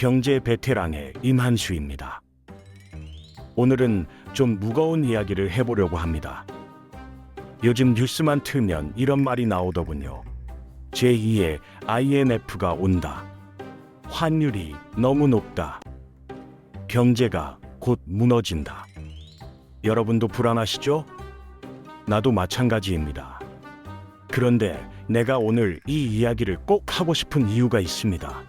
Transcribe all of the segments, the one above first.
경제 베테랑의 임한수입니다. 오늘은 좀 무거운 이야기를 해보려고 합니다. 요즘 뉴스만 틀면 이런 말이 나오더군요. 제2의 IMF가 온다. 환율이 너무 높다. 경제가 곧 무너진다. 여러분도 불안하시죠? 나도 마찬가지입니다. 그런데 내가 오늘 이 이야기를 꼭 하고 싶은 이유가 있습니다.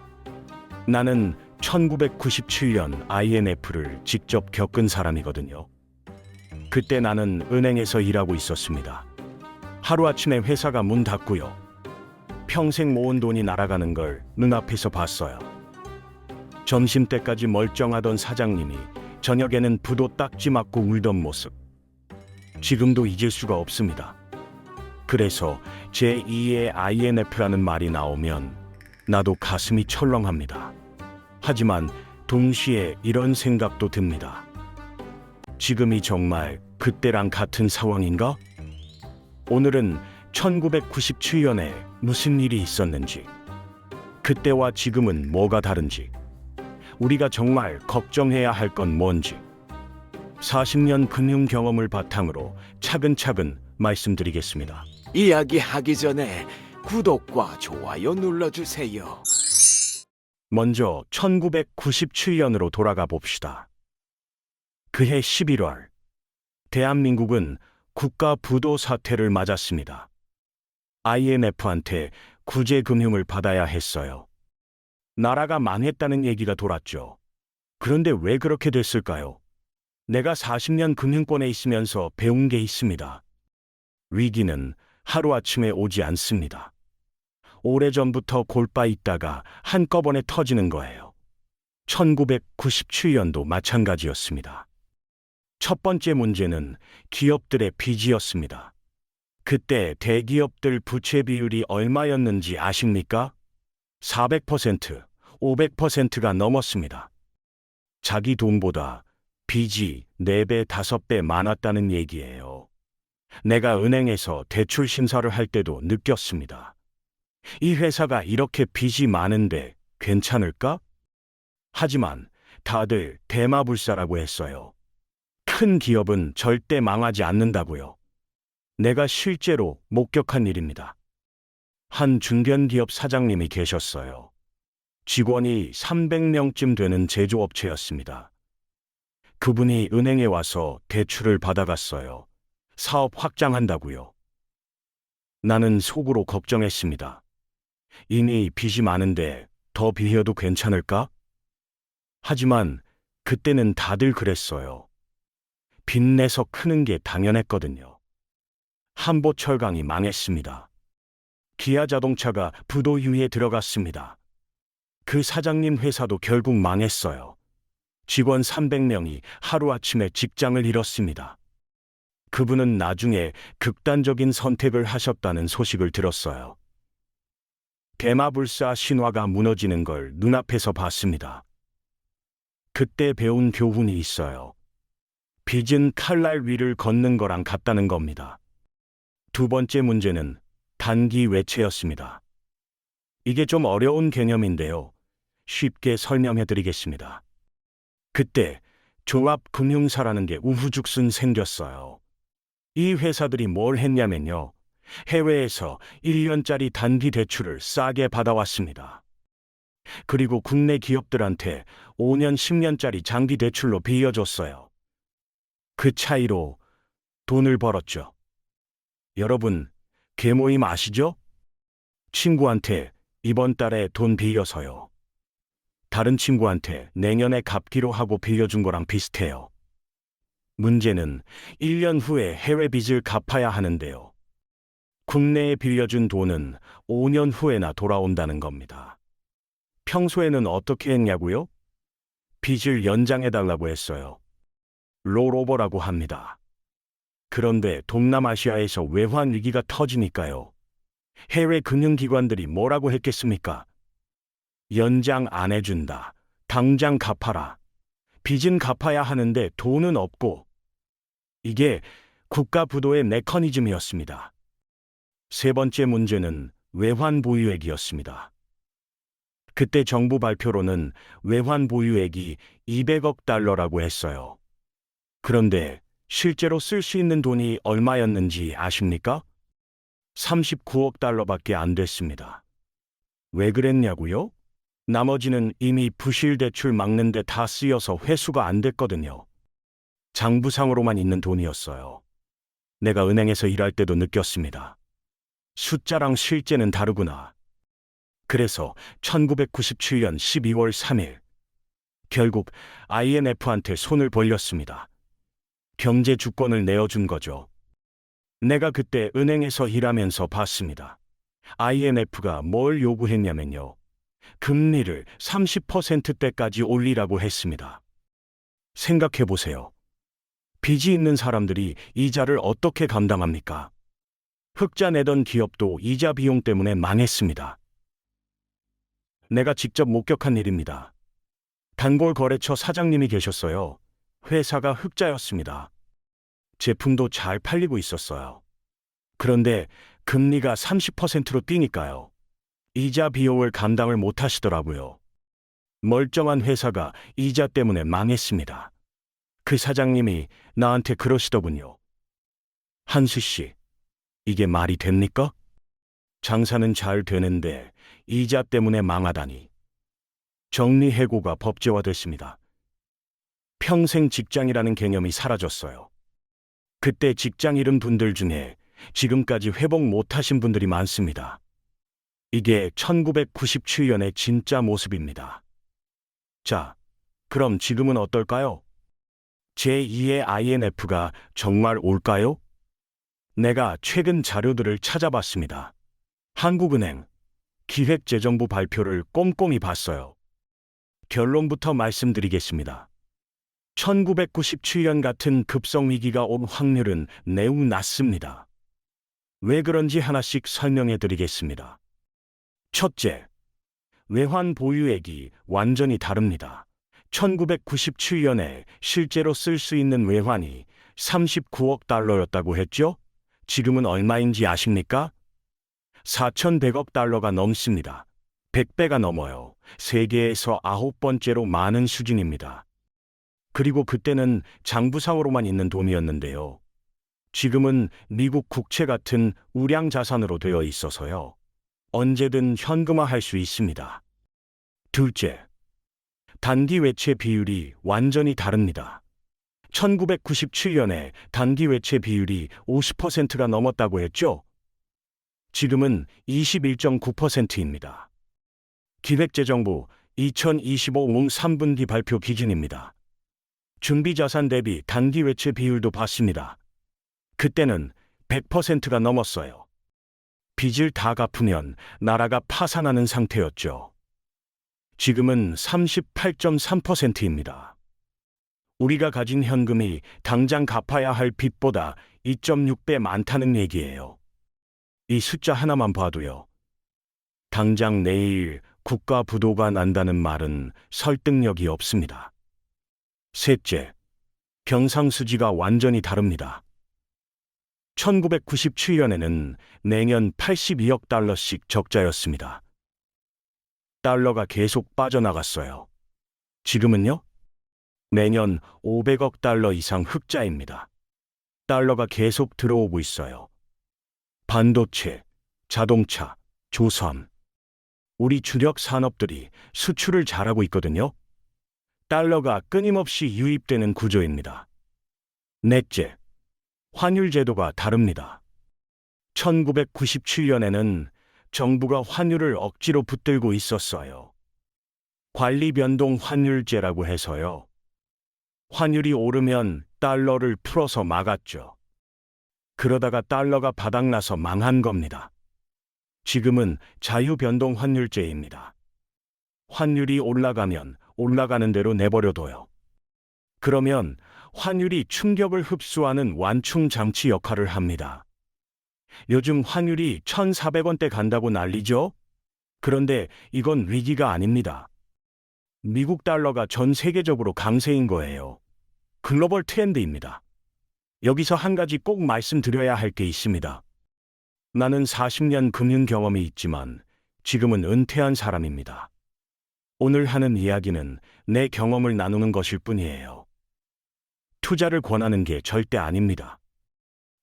나는 1997년 IMF를 직접 겪은 사람이거든요. 그때 나는 은행에서 일하고 있었습니다. 하루아침에 회사가 문 닫고요. 평생 모은 돈이 날아가는 걸 눈앞에서 봤어요. 점심 때까지 멀쩡하던 사장님이 저녁에는 부도 딱지 맞고 울던 모습. 지금도 잊을 수가 없습니다. 그래서 제2의 INF라는 말이 나오면 나도 가슴이 철렁합니다. 하지만 동시에 이런 생각도 듭니다. 지금이 정말 그때랑 같은 상황인가? 오늘은 1997년에 무슨 일이 있었는지, 그때와 지금은 뭐가 다른지, 우리가 정말 걱정해야 할 건 뭔지, 40년 금융 경험을 바탕으로 차근차근 말씀드리겠습니다. 이야기하기 전에 구독과 좋아요 눌러주세요. 먼저 1997년으로 돌아가 봅시다. 그해 11월, 대한민국은 국가 부도 사태를 맞았습니다. IMF한테 구제 금융을 받아야 했어요. 나라가 망했다는 얘기가 돌았죠. 그런데 왜 그렇게 됐을까요? 내가 40년 금융권에 있으면서 배운 게 있습니다. 위기는 하루아침에 오지 않습니다. 오래전부터 골빠 있다가 한꺼번에 터지는 거예요. 1997년도 마찬가지였습니다. 첫 번째 문제는 기업들의 빚이었습니다. 그때 대기업들 부채 비율이 얼마였는지 아십니까? 400%, 500%가 넘었습니다. 자기 돈보다 빚이 4배, 5배 많았다는 얘기예요. 내가 은행에서 대출 심사를 할 때도 느꼈습니다. 이 회사가 이렇게 빚이 많은데 괜찮을까? 하지만 다들 대마불사라고 했어요. 큰 기업은 절대 망하지 않는다고요. 내가 실제로 목격한 일입니다. 한 중견기업 사장님이 계셨어요. 직원이 300명쯤 되는 제조업체였습니다. 그분이 은행에 와서 대출을 받아갔어요. 사업 확장한다고요. 나는 속으로 걱정했습니다. 이미 빚이 많은데 더 빌려도 괜찮을까? 하지만 그때는 다들 그랬어요. 빚내서 크는 게 당연했거든요. 한보철강이 망했습니다. 기아 자동차가 부도유에 들어갔습니다. 그 사장님 회사도 결국 망했어요. 직원 300명이 하루아침에 직장을 잃었습니다. 그분은 나중에 극단적인 선택을 하셨다는 소식을 들었어요. 대마불사 신화가 무너지는 걸 눈앞에서 봤습니다. 그때 배운 교훈이 있어요. 빚은 칼날 위를 걷는 거랑 같다는 겁니다. 두 번째 문제는 단기 외채였습니다. 이게 좀 어려운 개념인데요. 쉽게 설명해 드리겠습니다. 그때 종합금융사라는 게 우후죽순 생겼어요. 이 회사들이 뭘 했냐면요. 해외에서 1년짜리 단기 대출을 싸게 받아왔습니다. 그리고 국내 기업들한테 5년, 10년짜리 장기 대출로 빌려줬어요. 그 차이로 돈을 벌었죠. 여러분, 개모임 아시죠? 친구한테 이번 달에 돈 빌려서요. 다른 친구한테 내년에 갚기로 하고 빌려준 거랑 비슷해요. 문제는 1년 후에 해외 빚을 갚아야 하는데요. 국내에 빌려준 돈은 5년 후에나 돌아온다는 겁니다. 평소에는 어떻게 했냐고요? 빚을 연장해달라고 했어요. 롤오버라고 합니다. 그런데 동남아시아에서 외환 위기가 터지니까요. 해외 금융기관들이 뭐라고 했겠습니까? 연장 안 해준다. 당장 갚아라. 빚은 갚아야 하는데 돈은 없고. 이게 국가 부도의 메커니즘이었습니다. 세 번째 문제는 외환 보유액이었습니다. 그때 정부 발표로는 외환 보유액이 200억 달러라고 했어요. 그런데 실제로 쓸 수 있는 돈이 얼마였는지 아십니까? 39억 달러밖에 안 됐습니다. 왜 그랬냐고요? 나머지는 이미 부실 대출 막는데 다 쓰여서 회수가 안 됐거든요. 장부상으로만 있는 돈이었어요. 내가 은행에서 일할 때도 느꼈습니다. 숫자랑 실제는 다르구나. 그래서 1997년 12월 3일 결국 IMF한테 손을 벌렸습니다. 경제 주권을 내어준 거죠. 내가 그때 은행에서 일하면서 봤습니다. IMF가 뭘 요구했냐면요. 금리를 30%대까지 올리라고 했습니다. 생각해 보세요. 빚이 있는 사람들이 이자를 어떻게 감당합니까? 흑자 내던 기업도 이자 비용 때문에 망했습니다. 내가 직접 목격한 일입니다. 단골 거래처 사장님이 계셨어요. 회사가 흑자였습니다. 제품도 잘 팔리고 있었어요. 그런데 금리가 30%로 뛰니까요. 이자 비용을 감당을 못 하시더라고요. 멀쩡한 회사가 이자 때문에 망했습니다. 그 사장님이 나한테 그러시더군요. 한수 씨, 이게 말이 됩니까? 장사는 잘 되는데 이자 때문에 망하다니. 정리해고가 법제화됐습니다. 평생 직장이라는 개념이 사라졌어요. 그때 직장 잃은 분들 중에 지금까지 회복 못하신 분들이 많습니다. 이게 1997년의 진짜 모습입니다. 자, 그럼 지금은 어떨까요? 제2의 INF가 정말 올까요? 내가 최근 자료들을 찾아봤습니다. 한국은행 기획재정부 발표를 꼼꼼히 봤어요. 결론부터 말씀드리겠습니다. 1997년 같은 급성 위기가 온 확률은 매우 낮습니다. 왜 그런지 하나씩 설명해 드리겠습니다. 첫째, 외환 보유액이 완전히 다릅니다. 1997년에 실제로 쓸 수 있는 외환이 39억 달러였다고 했죠? 지금은 얼마인지 아십니까? 4,100억 달러가 넘습니다. 100배가 넘어요. 세계에서 아홉 번째로 많은 수준입니다. 그리고 그때는 장부상으로만 있는 돈이었는데요. 지금은 미국 국채 같은 우량 자산으로 되어 있어서요. 언제든 현금화할 수 있습니다. 둘째, 단기 외채 비율이 완전히 다릅니다. 1997년에 단기 외채 비율이 50%가 넘었다고 했죠? 지금은 21.9%입니다. 기획재정부 2025년 3분기 발표 기준입니다. 준비자산 대비 단기 외채 비율도 봤습니다. 그때는 100%가 넘었어요. 빚을 다 갚으면 나라가 파산하는 상태였죠. 지금은 38.3%입니다. 우리가 가진 현금이 당장 갚아야 할 빚보다 2.6배 많다는 얘기예요. 이 숫자 하나만 봐도요. 당장 내일 국가 부도가 난다는 말은 설득력이 없습니다. 셋째, 경상수지가 완전히 다릅니다. 1997년에는 내년 82억 달러씩 적자였습니다. 달러가 계속 빠져나갔어요. 지금은요? 내년 500억 달러 이상 흑자입니다. 달러가 계속 들어오고 있어요. 반도체, 자동차, 조선. 우리 주력 산업들이 수출을 잘하고 있거든요. 달러가 끊임없이 유입되는 구조입니다. 넷째, 환율 제도가 다릅니다. 1997년에는 정부가 환율을 억지로 붙들고 있었어요. 관리 변동 환율제라고 해서요. 환율이 오르면 달러를 풀어서 막았죠. 그러다가 달러가 바닥나서 망한 겁니다. 지금은 자유 변동 환율제입니다. 환율이 올라가면 올라가는 대로 내버려둬요. 그러면 환율이 충격을 흡수하는 완충 장치 역할을 합니다. 요즘 환율이 1,400원대 간다고 난리죠? 그런데 이건 위기가 아닙니다. 미국 달러가 전 세계적으로 강세인 거예요. 글로벌 트렌드입니다. 여기서 한 가지 꼭 말씀드려야 할 게 있습니다. 나는 40년 금융 경험이 있지만 지금은 은퇴한 사람입니다. 오늘 하는 이야기는 내 경험을 나누는 것일 뿐이에요. 투자를 권하는 게 절대 아닙니다.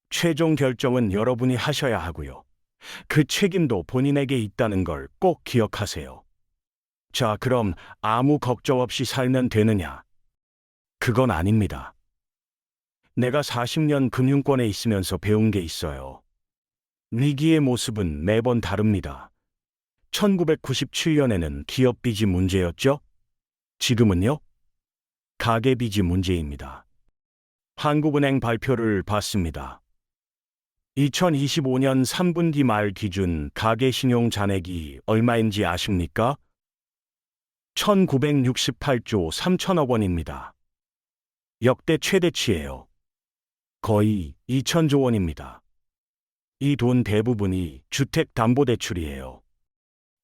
최종 결정은 여러분이 하셔야 하고요. 그 책임도 본인에게 있다는 걸 꼭 기억하세요. 자, 그럼 아무 걱정 없이 살면 되느냐? 그건 아닙니다. 내가 40년 금융권에 있으면서 배운 게 있어요. 위기의 모습은 매번 다릅니다. 1997년에는 기업 빚이 문제였죠? 지금은요? 가계 빚이 문제입니다. 한국은행 발표를 봤습니다. 2025년 3분기 말 기준 가계 신용 잔액이 얼마인지 아십니까? 1968조 3천억 원입니다. 역대 최대치예요. 거의 2천조 원입니다. 이 돈 대부분이 주택담보대출이에요.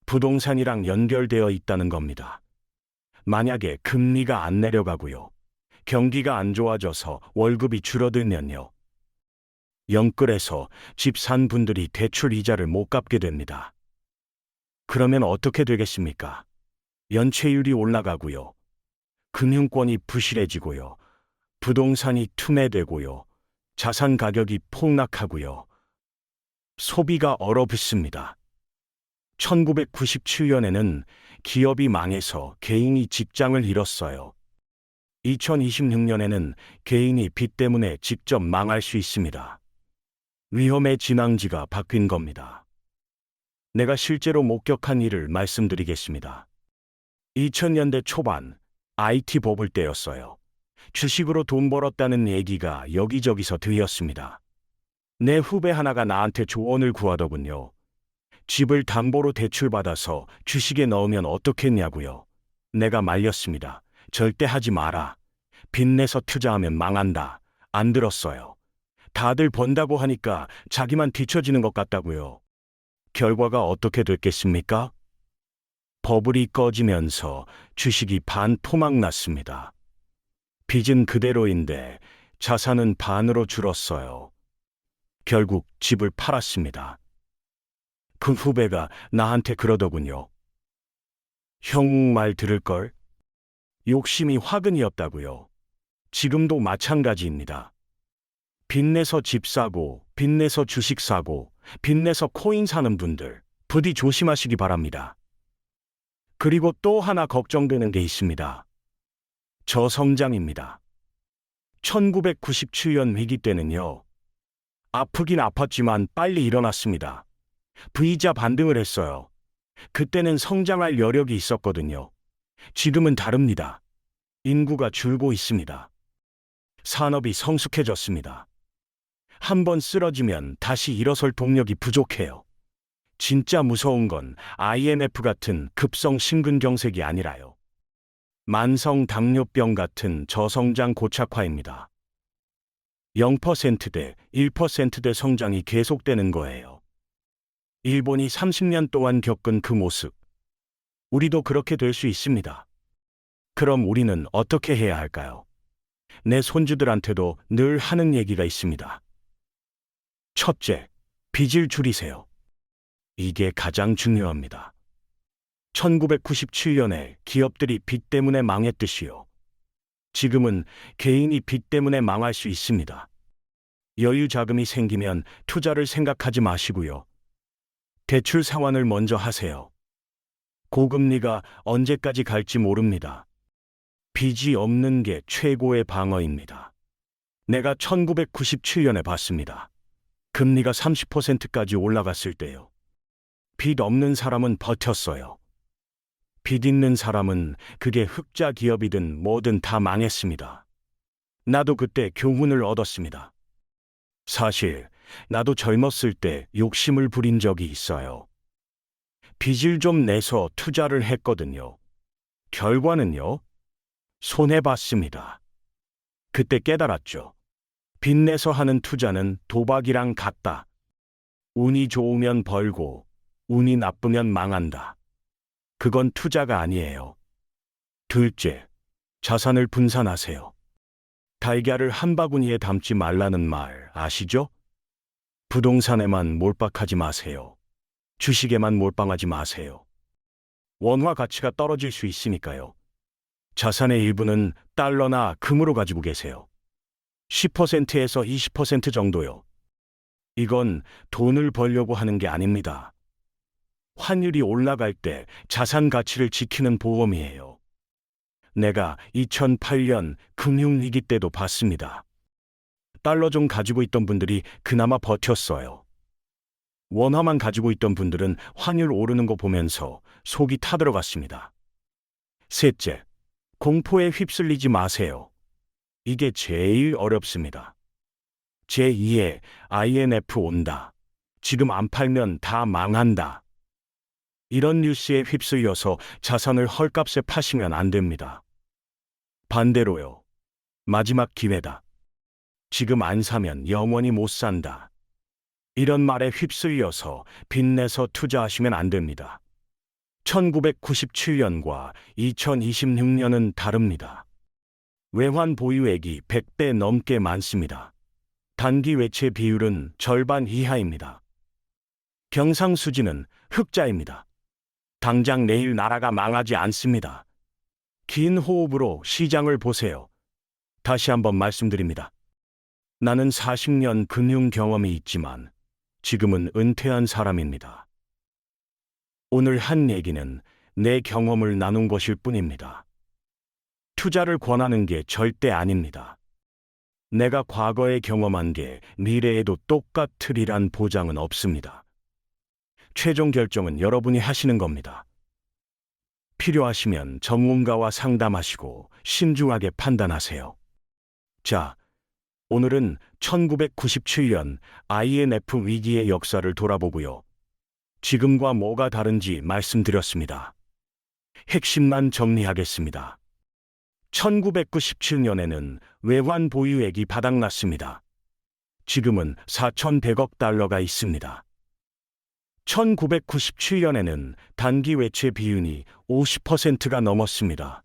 부동산이랑 연결되어 있다는 겁니다. 만약에 금리가 안 내려가고요. 경기가 안 좋아져서 월급이 줄어들면요. 영끌에서 집 산 분들이 대출 이자를 못 갚게 됩니다. 그러면 어떻게 되겠습니까? 연체율이 올라가고요. 금융권이 부실해지고요. 부동산이 투매되고요. 자산 가격이 폭락하고요. 소비가 얼어붙습니다. 1997년에는 기업이 망해서 개인이 직장을 잃었어요. 2026년에는 개인이 빚 때문에 직접 망할 수 있습니다. 위험의 진앙지가 바뀐 겁니다. 내가 실제로 목격한 일을 말씀드리겠습니다. 2000년대 초반 IT 버블 때였어요. 주식으로 돈 벌었다는 얘기가 여기저기서 들렸습니다. 내 후배 하나가 나한테 조언을 구하더군요. 집을 담보로 대출받아서 주식에 넣으면 어떻겠냐고요. 내가 말렸습니다. 절대 하지 마라. 빚내서 투자하면 망한다. 안 들었어요. 다들 번다고 하니까 자기만 뒤처지는 것 같다고요. 결과가 어떻게 됐겠습니까? 버블이 꺼지면서 주식이 반토막 났습니다. 빚은 그대로인데 자산은 반으로 줄었어요. 결국 집을 팔았습니다. 그 후배가 나한테 그러더군요. 형 말 들을걸? 욕심이 화근이었다고요. 지금도 마찬가지입니다. 빚내서 집 사고, 빚내서 주식 사고, 빚내서 코인 사는 분들, 부디 조심하시기 바랍니다. 그리고 또 하나 걱정되는 게 있습니다. 저성장입니다. 1997년 위기 때는요. 아프긴 아팠지만 빨리 일어났습니다. V자 반등을 했어요. 그때는 성장할 여력이 있었거든요. 지금은 다릅니다. 인구가 줄고 있습니다. 산업이 성숙해졌습니다. 한 번 쓰러지면 다시 일어설 동력이 부족해요. 진짜 무서운 건 IMF 같은 급성 심근경색이 아니라요. 만성 당뇨병 같은 저성장 고착화입니다. 0%대 1%대 성장이 계속되는 거예요. 일본이 30년 동안 겪은 그 모습. 우리도 그렇게 될 수 있습니다. 그럼 우리는 어떻게 해야 할까요? 내 손주들한테도 늘 하는 얘기가 있습니다. 첫째, 빚을 줄이세요. 이게 가장 중요합니다. 1997년에 기업들이 빚 때문에 망했듯이요. 지금은 개인이 빚 때문에 망할 수 있습니다. 여유 자금이 생기면 투자를 생각하지 마시고요. 대출 상환을 먼저 하세요. 고금리가 언제까지 갈지 모릅니다. 빚이 없는 게 최고의 방어입니다. 내가 1997년에 봤습니다. 금리가 30%까지 올라갔을 때요. 빚 없는 사람은 버텼어요. 빚 있는 사람은 그게 흑자 기업이든 뭐든 다 망했습니다. 나도 그때 교훈을 얻었습니다. 사실, 나도 젊었을 때 욕심을 부린 적이 있어요. 빚을 좀 내서 투자를 했거든요. 결과는요? 손해봤습니다. 그때 깨달았죠. 빚내서 하는 투자는 도박이랑 같다. 운이 좋으면 벌고, 운이 나쁘면 망한다. 그건 투자가 아니에요. 둘째, 자산을 분산하세요. 달걀을 한 바구니에 담지 말라는 말 아시죠? 부동산에만 몰빵하지 마세요. 주식에만 몰빵하지 마세요. 원화 가치가 떨어질 수 있으니까요. 자산의 일부는 달러나 금으로 가지고 계세요. 10%에서 20% 정도요. 이건 돈을 벌려고 하는 게 아닙니다. 환율이 올라갈 때 자산 가치를 지키는 보험이에요. 내가 2008년 금융위기 때도 봤습니다. 달러 좀 가지고 있던 분들이 그나마 버텼어요. 원화만 가지고 있던 분들은 환율 오르는 거 보면서 속이 타들어갔습니다. 셋째, 공포에 휩쓸리지 마세요. 이게 제일 어렵습니다. 제2의 INF 온다. 지금 안 팔면 다 망한다. 이런 뉴스에 휩쓸려서 자산을 헐값에 파시면 안 됩니다. 반대로요. 마지막 기회다. 지금 안 사면 영원히 못 산다. 이런 말에 휩쓸려서 빚내서 투자하시면 안 됩니다. 1997년과 2026년은 다릅니다. 외환 보유액이 100배 넘게 많습니다. 단기 외채 비율은 절반 이하입니다. 경상수지는 흑자입니다. 당장 내일 나라가 망하지 않습니다. 긴 호흡으로 시장을 보세요. 다시 한번 말씀드립니다. 나는 40년 금융 경험이 있지만 지금은 은퇴한 사람입니다. 오늘 한 얘기는 내 경험을 나눈 것일 뿐입니다. 투자를 권하는 게 절대 아닙니다. 내가 과거에 경험한 게 미래에도 똑같으리란 보장은 없습니다. 최종 결정은 여러분이 하시는 겁니다. 필요하시면 전문가와 상담하시고 신중하게 판단하세요. 자, 오늘은 1997년 INF 위기의 역사를 돌아보고요. 지금과 뭐가 다른지 말씀드렸습니다. 핵심만 정리하겠습니다. 1997년에는 외환 보유액이 바닥났습니다. 지금은 4,100억 달러가 있습니다. 1997년에는 단기 외채 비율이 50%가 넘었습니다.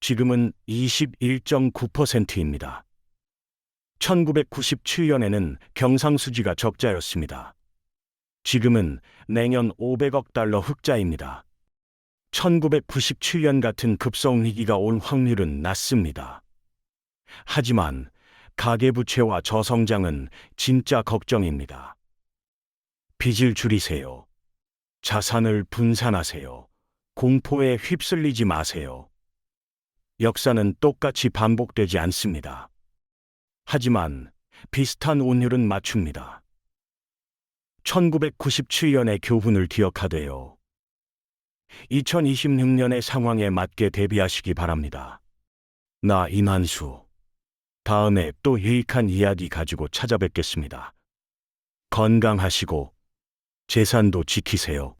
지금은 21.9%입니다. 1997년에는 경상수지가 적자였습니다. 지금은 내년 500억 달러 흑자입니다. 1997년 같은 급성 위기가 올 확률은 낮습니다. 하지만 가계부채와 저성장은 진짜 걱정입니다. 빚을 줄이세요. 자산을 분산하세요. 공포에 휩쓸리지 마세요. 역사는 똑같이 반복되지 않습니다. 하지만 비슷한 운율은 맞춥니다. 1997년의 교훈을 기억하되요. 2026년의 상황에 맞게 대비하시기 바랍니다. 나 이만수. 다음에 또 유익한 이야기 가지고 찾아뵙겠습니다. 건강하시고 재산도 지키세요.